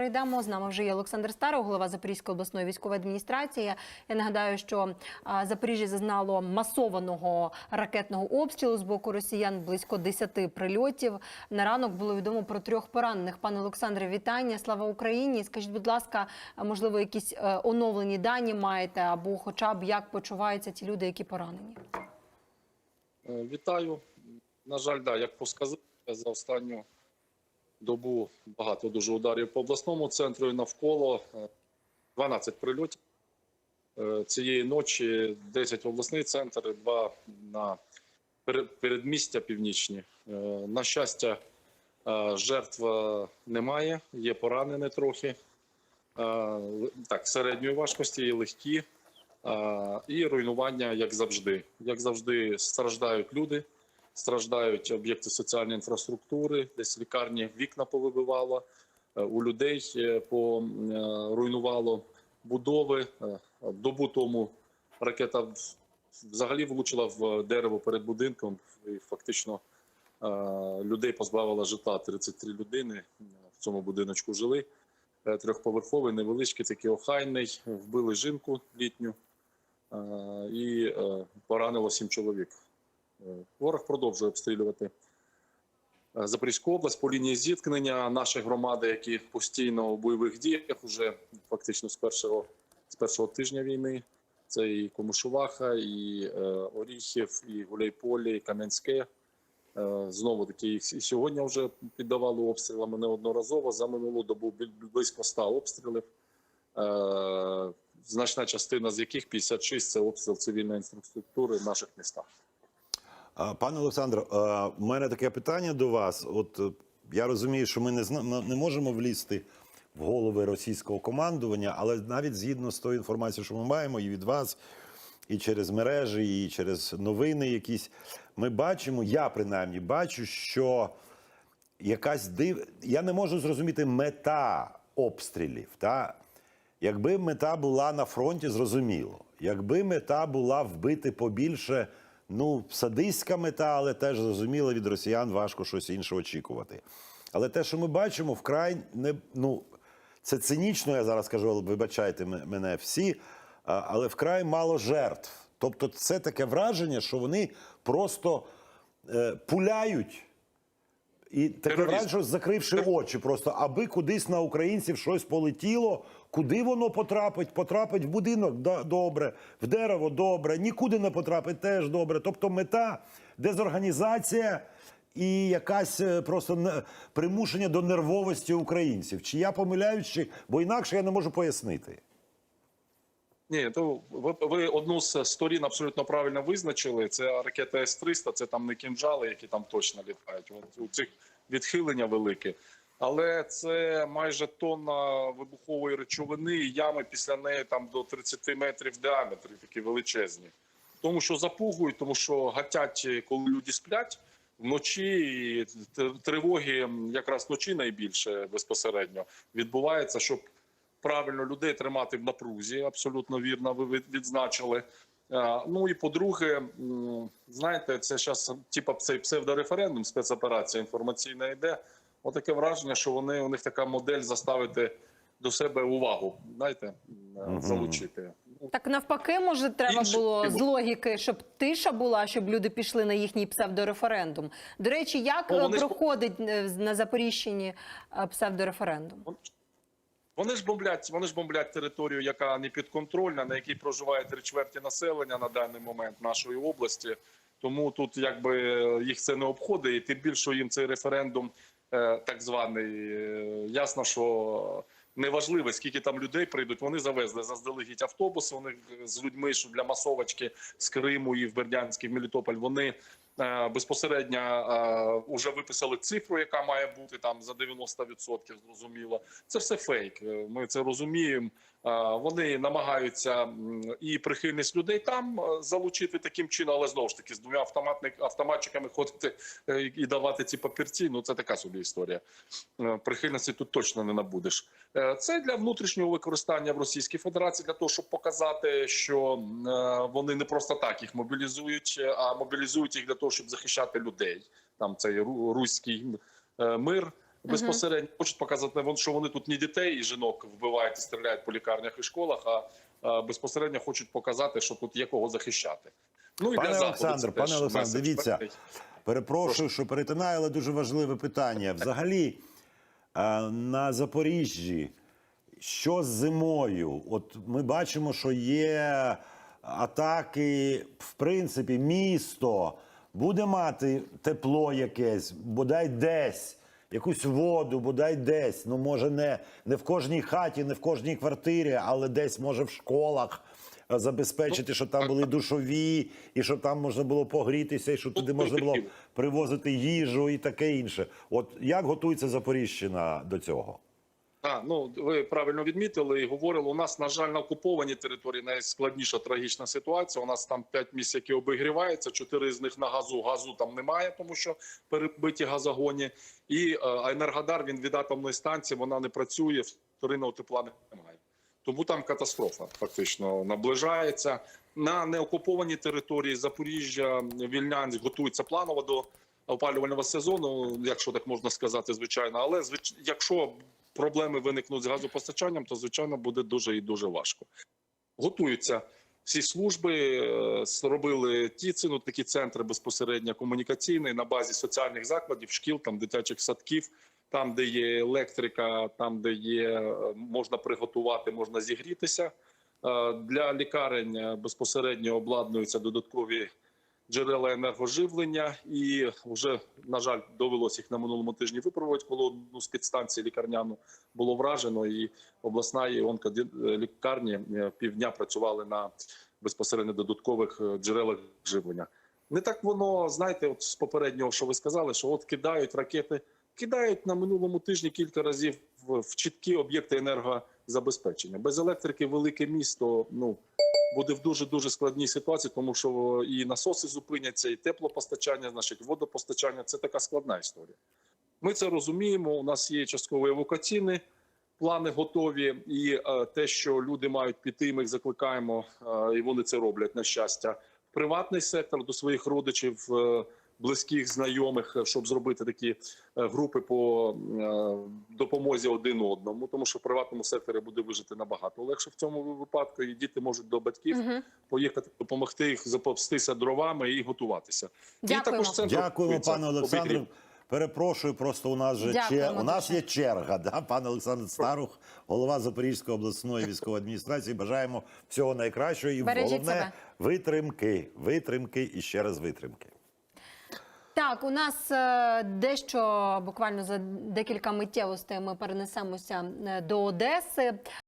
Перейдемо з нами вже є Олександр Старов, голова Запорізької обласної військової адміністрації. Я нагадаю, що Запоріжжя зазнало масованого ракетного обстрілу з боку росіян близько 10 прильотів. На ранок було відомо про трьох поранених. Пане Олександре, вітання! Слава Україні! Скажіть, будь ласка, можливо, якісь е, оновлені дані маєте, або хоча б як почуваються ті люди, які поранені? Е, Вітаю. На жаль, да, як сказав, за останню добу багато дуже ударів по обласному центру і навколо Е, 12 прильотів. Е, Цієї ночі 10 в обласний центр, і 2 на передмістя північні. Е, На щастя, е, жертв немає, є поранені трохи. Так, середньої важкості і легкі. І руйнування, як завжди. Як завжди, страждають люди, страждають об'єкти соціальної інфраструктури, десь лікарні вікна повибивало, е, у людей е, поруйнувало будови. Е, Добу тому ракета взагалі влучила в дерево перед будинком і фактично людей позбавила житла. 33 людини в цьому будиночку жили. Трьохповерховий, невеличкий, такий охайний. Вбили жінку літню і поранило сім чоловік. Ворог продовжує обстрілювати е, Запорізьку область по лінії зіткнення. Наші громади, які постійно у бойових діях, уже фактично з першого з першого тижня війни. Це і Комушуваха, і е, Оріхів, і Гуляйполі, і Кам'янське. Е, Знову таки їх і сьогодні вже піддавали обстрілами неодноразово. За минулу добу близько 100 обстрілів. Е, Значна частина з яких 56 – це обстріл цивільної інфраструктури в наших містах. Пане Олександро, а, у мене таке питання до вас. От е, я розумію, що ми не не можемо влізти в голови російського командування, але навіть згідно з тою інформацією, що ми маємо, і від вас, і через мережі, і через новини якісь, ми бачимо, я принаймні бачу, що якась див. Я не можу зрозуміти мета обстрілів. Та? Якби мета була на фронті, зрозуміло. Якби мета була вбити побільше, ну, садистська мета, але теж зрозуміло, від росіян важко щось інше очікувати. Але те, що ми бачимо, вкрай не ну, це цинічно, я зараз кажу, вибачайте мене всі, але вкрай мало жертв. Тобто, це таке враження, що вони просто е, пуляють. І таке враження, що закривши очі, просто аби кудись на українців щось полетіло, куди воно потрапить? Потрапить в будинок да, добре, в дерево добре, нікуди не потрапить теж добре. Тобто мета дезорганізація і якась е, просто примушення до нервовості українців. Чи я помиляюсь, бо інакше я не можу пояснити. Ні, то ви, ви одну з сторін абсолютно правильно визначили. Це ракета С-300, це там не кінжали, які там точно літають. У цих відхилення велике. Але це майже тонна вибухової речовини, і ями після неї там до 30 метрів в діаметрі, такі величезні. Тому що запугують, тому що гатять, коли люди сплять вночі, і тривоги якраз вночі найбільше безпосередньо відбувається, щоб правильно людей тримати в напрузі. Абсолютно вірно, ви від- відзначили. Е, Ну і по-друге, знаєте, це зараз типа цей псевдореферендум, спецоперація інформаційна йде. Отаке враження, що вони у них така модель заставити до себе увагу, знаєте, залучити. Так навпаки, може, треба Інші- було з логіки, щоб тиша була, щоб люди пішли на їхній псевдореферендум. До речі, як Ну, е, вони проходить е, на Запоріжчині псевдореферендум? Вони ж бомблять, вони ж бомблять територію, яка не підконтрольна, на якій проживає три чверті населення на даний момент нашої області. Тому тут якби їх це не обходить, і тим більше їм цей референдум, е, так званий, е, ясно, що неважливо, скільки там людей прийдуть. Вони завезли заздалегідь автобуси. Вони з людьми, що для масовочки з Криму і в Бердянський, в Мелітополь. Вони безпосередньо вже виписали цифру, яка має бути там за 90%, Зрозуміло, це все фейк. Е, Ми це розуміємо. Е, Вони намагаються і прихильність людей там е, залучити таким чином, але знову ж таки з двома автоматник автоматчиками ходити е, і давати ці папірці. Ну це така собі історія. Прихильності тут точно не набудеш. Це для внутрішнього використання в Російській Федерації для того, щоб показати, що вони не просто так їх мобілізують, а мобілізують їх для того, щоб захищати людей. Там цей ру- руський мир. Безпосередньо хочуть показати, що вони тут не дітей і жінок вбивають і стріляють по лікарнях і школах, а, а безпосередньо хочуть показати, що тут є кого захищати. Ну і Пане для Олександр, пане Олександр, дивіться. Перепрошую, що перетинаю, але дуже важливе питання. Взагалі, на Запоріжжі, що з зимою? От ми бачимо, що є атаки, в принципі, місто буде мати тепло якесь, бодай десь. Якусь воду, бодай десь. Ну, може, не, не в кожній хаті, не в кожній квартирі, але десь, може, в школах е, забезпечити, щоб там були душові, і щоб там можна було погрітися, і щоб туди можна було привозити їжу і таке інше. От як готується Запоріжжя до цього? А, ну ви правильно відмітили і говорили. У нас, на жаль, на окупованій території найскладніша трагічна ситуація. У нас там 5 місць, які обігріваються, 4 з них на газу. Газу там немає, тому що перебиті газогоні. І е, Енергодар він від атомної станції вона не працює, вторинного тепла немає. Тому там катастрофа фактично наближається. На неокупованій території Запоріжжя, Вільнянськ готується планово до опалювального сезону, якщо так можна сказати, звичайно. Але звич... якщо проблеми виникнуть з газопостачанням, то звичайно буде дуже і дуже важко. Готуються всі служби, е, зробили ті ці, ну, такі центри безпосередньо комунікаційні на базі соціальних закладів, шкіл, там дитячих садків, там, де є електрика, там, де є е, можна приготувати, можна зігрітися. Е, Для лікарень безпосередньо обладнуються додаткові джерела енергоживлення, і вже на жаль довелося їх на минулому тижні випробувати, коли одну з підстанцій лікарняну було вражено, і обласна і онколікарні е, півдня працювали на безпосередньо додаткових е, джерелах живлення. Не так воно знаєте, от з попереднього, що ви сказали, що от кидають ракети, кидають на минулому тижні кілька разів в, чіткі об'єкти енергозабезпечення. Без електрики велике місто ну буде в дуже дуже складній ситуації, тому що і насоси зупиняться, і теплопостачання, значить, водопостачання це така складна історія. Ми це розуміємо. У нас є частково евакуаційні плани готові, і е, те, що люди мають піти, ми їх закликаємо, е, і вони це роблять на щастя. Приватний сектор до своїх родичів, е, близьких, знайомих, е, щоб зробити такі е, групи по е, допомозі один одному, тому що в приватному секторі буде вижити набагато легше в цьому випадку. І діти можуть до батьків поїхати допомогти їх запастися дровами і готуватися. І Дякуємо. також центр Дякуємо, пане. Олександру. Перепрошую, просто у нас же чер... у нас є черга. Да? Пане Олександр Старух, голова Запорізької обласної військової адміністрації. Бажаємо всього найкращого і Бережіть головне себе. витримки, витримки і ще раз витримки. Так, у нас е, дещо буквально за декілька миттєвостей ми перенесемося е, до Одеси.